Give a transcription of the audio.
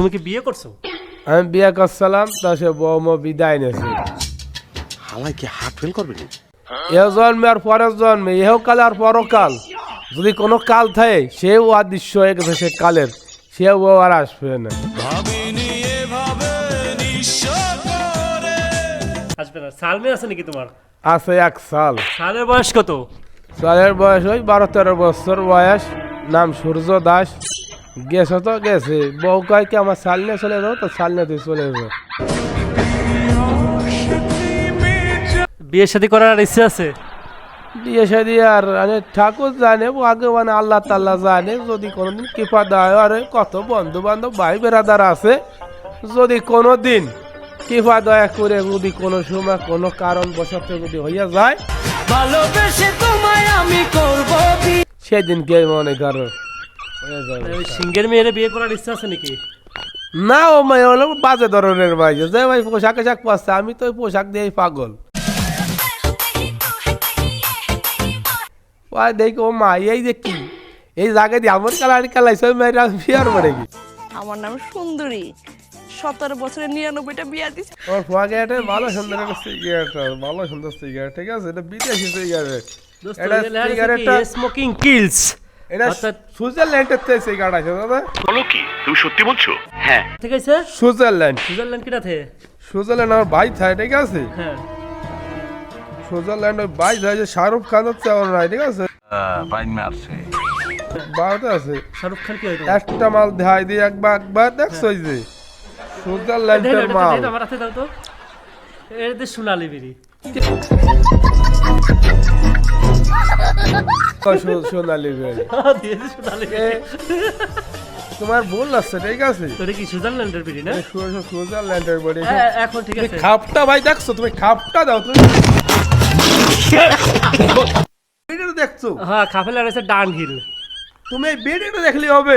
তুমি কি বিয়ে করছ? আমি বিয়ে করছিলাম তা সে বৌমা বিদায় নিয়েছে। হালাই কি হার্ট ফেল করবে নি এ জন্মে আর পরের জন্মে এহ কাল আর পরকাল যদি কোনো কাল থাকে সেও অদৃশ্য হয়ে গেছে সে কালের। সেও ও আর আসবে না। আসবে না। সালমে আছে নাকি তোমার? আছে এক সাল। সালের বয়স কত? সালের বয়স ওই বারো তেরো বছর বয়স। নাম সূর্য দাস। গেছে তো গেছে। বউ কয় কি আমার সাল নিয়ে চলে যাও তো সাল নিয়ে তুই চলে যাও। বিয়ে শাদী করার ইচ্ছে আছে? বিয়ে শাদি আর মানে ঠাকুর জানে ভগবান আল্লাহ তাল্লাহ জানে যদি কোনোদিন কৃপা দেয় আরে কত বন্ধু বান্ধব ভাই বেড়াদার আছে। যদি কোনো দিন কৃপা দয়া করে যদি কোনো সময় কোনো কারণ বসাতে যদি হইয়া যায় ভালোবেসে তোমায় আমি করব বিয়ে। সেদিন কে মনে করো। সিঙ্গের মেয়েরে বিয়ে করার ইচ্ছা আছে নাকি? না ও মাই হলো বাজে ধরনের ভাই। যে ভাই পোশাক আশাক পাচ্ছে আমি তো ওই পোশাক দিয়েই পাগল। ভাই দেখি ও মা এই যে কি? এই জায়গায় দিয়ে আমার কালার কালাইছে ওই মেয়েরা বিয়ার পড়ে কি আমার নাম সুন্দরী। সতেরো বছরে নিরানব্বইটা বিয়া দিছে। ওর ফোয়াকে একটা ভালো সুন্দর একটা সিগারেট ভালো সুন্দর সিগারেট ঠিক আছে? এটা বিদেশি সিগারেট এটা সিগারেটটা স্মোকিং কিলস এটা সুইজারল্যান্ডের থেকে সিগারেট আছে দাদা। বলো কি তুমি সত্যি বলছো? হ্যাঁ। ঠিক আছে। সুইজারল্যান্ড। সুইজারল্যান্ড কিনা থে সুইজারল্যান্ড আমার ভাই থাকে ঠিক আছে? হ্যাঁ। সুইজারল্যান্ড ওই ভাই থাকে শাহরুখ খান হচ্ছে আমার নাই ঠিক আছে? ভারতে আছে। শাহরুখ খান কি হইতো একটা মাল দেখাই দিয়ে একবার একবার দেখছ ওই যে? সুইজারল্যান্ডের মাল। আমার হাতে দাও তো। এতে সোনালি বিড়ি। ও, সো- সোনালি দিয়েছে সোনালি এ, তোমার ভুল ঠিক আছে? কি সুইজারল্যান্ডের বিড়ি না? সুইজারল্যান্ডের বডি হ্যাঁ, এখন ঠিক আছে। খাপটা ভাই দেখছ? তুমি খাপটা দাও তুমি বিড়িটা দেখছ? হ্যাঁ খাফেলার আছে ডান হিল তুমি বিড়িটা দেখলে হবে।